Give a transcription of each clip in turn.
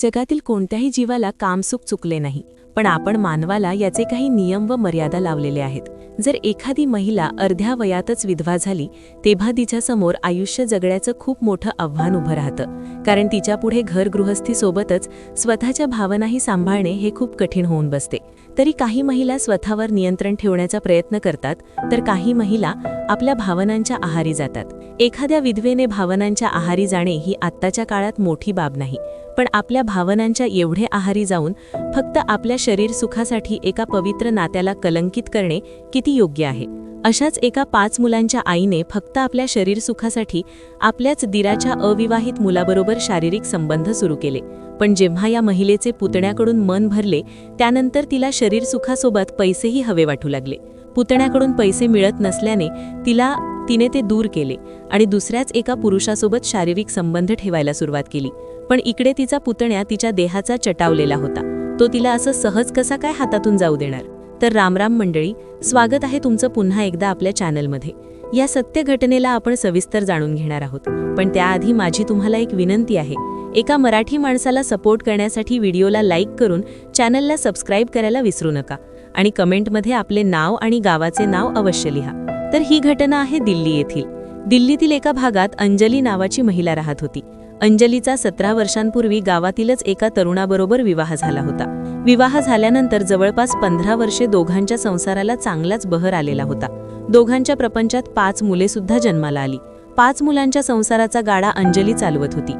जगातील कोणत्याही जीवाला कामसुख चुकले नाही. पण आपण मानवाला याचे काही नियम व मर्यादा लावलेले आहेत. जर एखादी महिला अर्ध्या वयातच विधवा झाली तेव्हा तिच्यासमोर आयुष्य जगण्याचं खूप मोठं आव्हान उभं राहतं. कारण तिच्यापुढे घर गृहस्थीसोबतच स्वतःच्या भावनाही सांभाळणे हे खूप कठीण होऊन बसते. तरी काही महिला स्वतःवर नियंत्रण ठेवण्याचा प्रयत्न करतात तर काही महिला आपल्या भावनांच्या आहारी जातात. एखाद्या विधवेने भावनांच्या आहारी जाणे ही आत्ताच्या काळात मोठी बाब नाही पण आपल्या भावनांच्या एवढे आहारी जाऊन फक्त आपल्या शरीर सुखासाठी एका पवित्र नात्याला कलंकित करणे किती योग्य आहे? अशाच एका पाच मुलांच्या आईने फक्त आपल्या शरीर सुखासाठी आपल्याच दिराच्या अविवाहित मुलाबरोबर शारीरिक संबंध सुरू केले. पण जेव्हा या महिलेचे पुतण्याकडून मन भरले त्यानंतर तिला शरीर सुखासोबत पैसेही हवे वाटू लागले. पुतण्याकडून पैसे मिळत नसल्याने तिला तिने ते दूर केले आणि दुसऱ्याच एका पुरुषासोबत शारीरिक संबंध ठेवायला सुरुवात केली. पण इकडे तिचा पुतण्या तिच्या देहाचा चटावलेला होता. तो तिला असं सहज कसा काय हातातून जाऊ देणार? तर रामराम मंडळी स्वागत आहे तुमचं पुन्हा एकदा आपल्या चॅनलमध्ये. या सत्य घटनेला आपण सविस्तर जाणून घेणार आहोत. पण त्याआधी माझी तुम्हाला एक विनंती आहे. एका मराठी माणसाला सपोर्ट करण्यासाठी व्हिडिओला लाईक करून चॅनलला सबस्क्राईब करायला विसरू नका आणि कमेंटमध्ये आपले नाव आणि गावाचे नाव अवश्य लिहा. तर ही घटना आहे दिल्ली येथील. दिल्लीतील एका भागात अंजली नावाची महिला राहत होती. अंजलीचा सतरा वर्षांपूर्वी गावातीलच एका तरुणाबरोबर विवाह झाला होता. विवाह झाल्यानंतर जवळपास पंधरा वर्षे दोघांच्या संसाराला चांगलाच बहर आलेला होता. दोघांच्या प्रपंचात पाच मुले सुद्धा जन्माला आली. पाच मुलांच्या संसाराचा गाडा अंजली चालवत होती.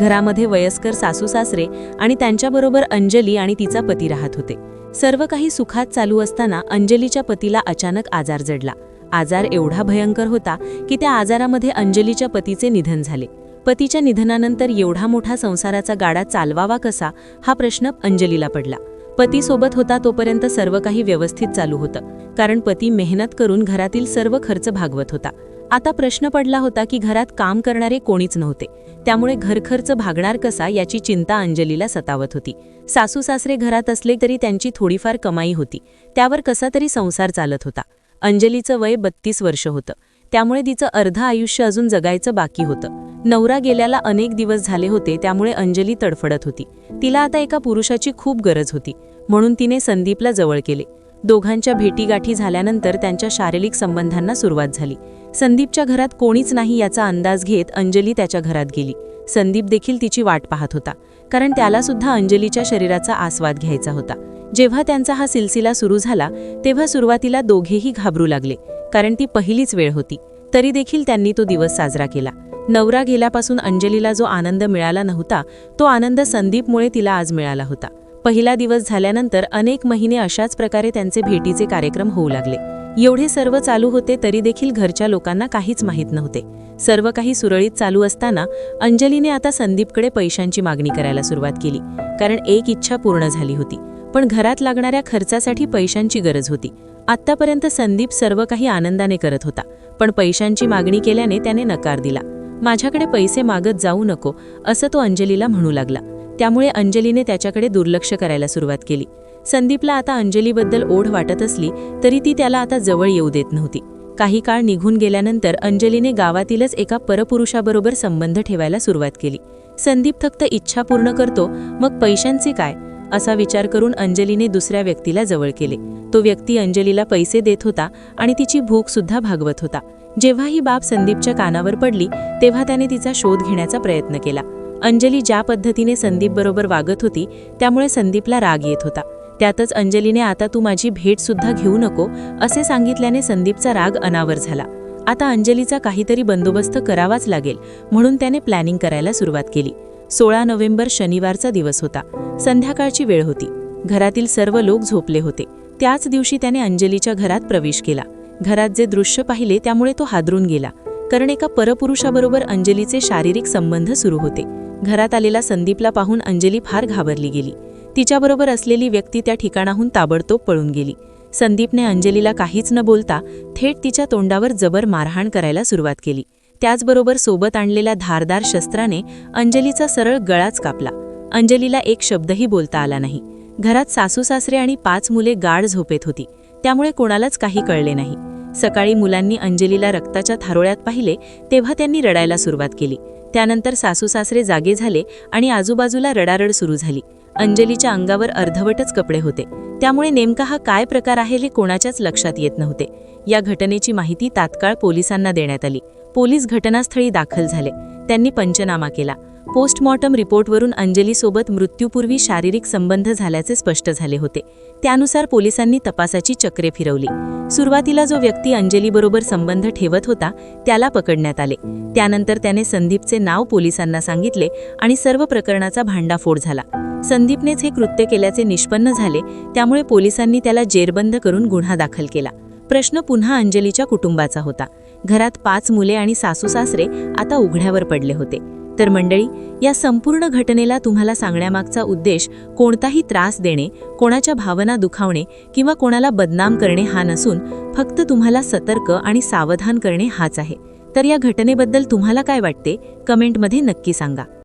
घरामध्ये वयस्कर सासू सासरे आणि त्यांच्याबरोबर अंजली आणि तिचा पती राहत होते. सर्व काही सुखात चालू असताना अंजलीच्या पतीला अचानक आजार जडला. आजार एवढा भयंकर होता की त्या आजारामध्ये अंजलीच्या पतीचे निधन झाले. पतीच्या निधनानंतर एवढा मोठा संसाराचा गाडा चालवावा कसा हा प्रश्न अंजलीला पडला. पतीसोबत होता तोपर्यंत सर्व काही व्यवस्थित चालू होतं कारण पती मेहनत करून घरातील सर्व खर्च भागवत होता. आता प्रश्न पडला होता की घरात काम करणारे कोणीच नव्हते त्यामुळे घरखर्च भागणार कसा याची चिंता अंजलीला सतावत होती. सासू सासरे घरात असले तरी त्यांची थोडीफार कमाई होती त्यावर कसा तरी संसार चालत होता. अंजलीचं वय बत्तीस वर्ष होतं. त्यामुळे तिचं अर्ध आयुष्य अजून जगायचं बाकी होतं. नवरा गेल्याला अनेक दिवस झाले होते त्यामुळे अंजली तडफडत होती. तिला आता एका पुरुषाची खूप गरज होती म्हणून तिने संदीपला जवळ केले. दोघांच्या भेटीगाठी झाल्यानंतर त्यांच्या शारीरिक संबंधांना सुरुवात झाली. संदीपच्या घरात कोणीच नाही याचा अंदाज घेत अंजली त्याच्या घरात गेली. संदीप देखील तिची वाट पाहत होता कारण त्याला सुद्धा अंजलीच्या शरीराचा आस्वाद घ्यायचा होता. जेव्हा त्यांचा हा सिलसिला सुरू झाला तेव्हा सुरुवातीला दोघेही घाबरू लागले कारण ती पहिलीच वेळ होती. तरी देखील त्यांनी तो दिवस साजरा केला. नवरा गेल्यापासून अंजलीला जो आनंद मिळाला नव्हता तो आनंद संदीपमुळे तिला आज मिळाला होता. पहिला दिवस झाल्यानंतर अनेक महिने अशाच प्रकारे त्यांचे भेटीचे कार्यक्रम होऊ लागले. एवढे सर्व चालू होते तरी देखील घरच्या लोकांना काहीच माहीत नव्हते. सर्व काही सुरळीत चालू असताना अंजलीने आता संदीपकडे पैशांची मागणी करायला सुरुवात केली कारण एक इच्छा पूर्ण झाली होती. पण घरात लागणाऱ्या खर्चासाठी पैशांची गरज होती. आत्तापर्यंत संदीप सर्व काही आनंदाने करत होता पण पैशांची मागणी केल्याने त्याने नकार दिला. माझ्याकडे पैसे मागत जाऊ नको असं तो अंजलीला म्हणू लागला. त्यामुळे अंजलीने त्याच्याकडे दुर्लक्ष करायला सुरुवात केली. संदीपला आता अंजलीबद्दल ओढ वाटत असली तरी ती त्याला आता जवळ येऊ देत नव्हती. काही काळ निघून गेल्यानंतर अंजलीने गावातीलच एका परपुरुषाबरोबर संबंध ठेवायला सुरुवात केली. संदीप फक्त इच्छा पूर्ण करतो मग पैशांचे काय? असा विचार करून अंजलीने दुसऱ्या व्यक्तीला जवळ केले. तो व्यक्ती अंजलीला पैसे देत होता आणि तिची भूक सुद्धा भागवत होता. जेव्हा ही बाब संदीपच्या कानावर पडली तेव्हा त्याने तिचा शोध घेण्याचा प्रयत्न केला. अंजली ज्या पद्धतीने संदीप बरोबर वागत होती त्यामुळे संदीपला राग येत होता. त्यातच अंजलीने आता तू माझी भेट सुद्धा घेऊ नको असे सांगितल्याने संदीपचा राग अनावर झाला. आता अंजलीचा काहीतरी बंदोबस्त करावाच लागेल म्हणून त्याने प्लॅनिंग करायला सुरुवात केली. सोळा नोव्हेंबर शनिवारचा दिवस होता. संध्याकाळची वेळ होती. घरातील सर्व लोक झोपले होते. त्याच दिवशी त्याने अंजलीच्या घरात प्रवेश केला. घरात जे दृश्य पाहिले त्यामुळे तो हादरून गेला. कारण एका परपुरुषाबरोबर अंजलीचे शारीरिक संबंध सुरू होते. घरात आलेला संदीपला पाहून अंजली फार घाबरली गेली. तिच्याबरोबर असलेली व्यक्ती त्या ठिकाणाहून ताबडतोब पळून गेली. संदीपने अंजलीला काहीच न बोलता थेट तिच्या तोंडावर जबर मारहाण करायला सुरुवात केली. त्याचबरोबर सोबत आणलेल्या धारदार शस्त्राने अंजलीचा सरळ गळाच कापला. अंजलीला एक शब्दही बोलता आला नाही. घरात सासू सासरे आणि पाच मुले गाढ झोपेत होती. त्यामुळे कोणालाच काही कळले नाही. सकाळी मुलांनी अंजलीला रक्ताच्या थारोळ्यात पाहिले तेव्हा त्यांनी रडायला सुरुवात केली. त्यानंतर सासू सासरे जागे झाले आणि आजूबाजूला रडारड सुरू झाली. अंजलीच्या अंगावर अर्धवटच कपडे होते. त्यामुळे नेमका हा काय प्रकार आहे हे कोणाच्याच लक्षात येत नव्हते. या घटनेची माहिती तात्काळ पोलिसांना देण्यात आली. पोलीस घटनास्थळी दाखल झाले. त्यांनी पंचनामा केला. पोस्टमॉर्टम रिपोर्टवरून अंजलीसोबत मृत्यूपूर्वी शारीरिक संबंध झाल्याचे स्पष्ट झाले होते. त्यानुसार पोलिसांनी तपासाची चक्रे फिरवली. सुरुवातीला जो व्यक्ती अंजलीबरोबर संबंध ठेवत होता त्याला पकडण्यात आले. त्यानंतर त्याने संदीपचे नाव पोलिसांना सांगितले आणि सर्व प्रकरणाचा भांडाफोड झाला. संदीपनेच हे कृत्य केल्याचे निष्पन्न झाले त्यामुळे पोलिसांनी त्याला जेरबंद करून गुन्हा दाखल केला. प्रश्न पुन्हा अंजलीच्या कुटुंबाचा होता. घरात पाच मुले आणि सासू सासरे आता उघड्यावर पडले होते. तर मंडळी या संपूर्ण घटनेला तुम्हाला सांगण्यामागचा उद्देश कोणताही त्रास देणे कोणाच्या भावना दुखावणे किंवा कोणाला बदनाम करणे हा नसून फक्त तुम्हाला सतर्क आणि सावधान करणे हाच आहे. तर या घटनेबद्दल तुम्हाला काय वाटते? कमेंटमध्ये नक्की सांगा.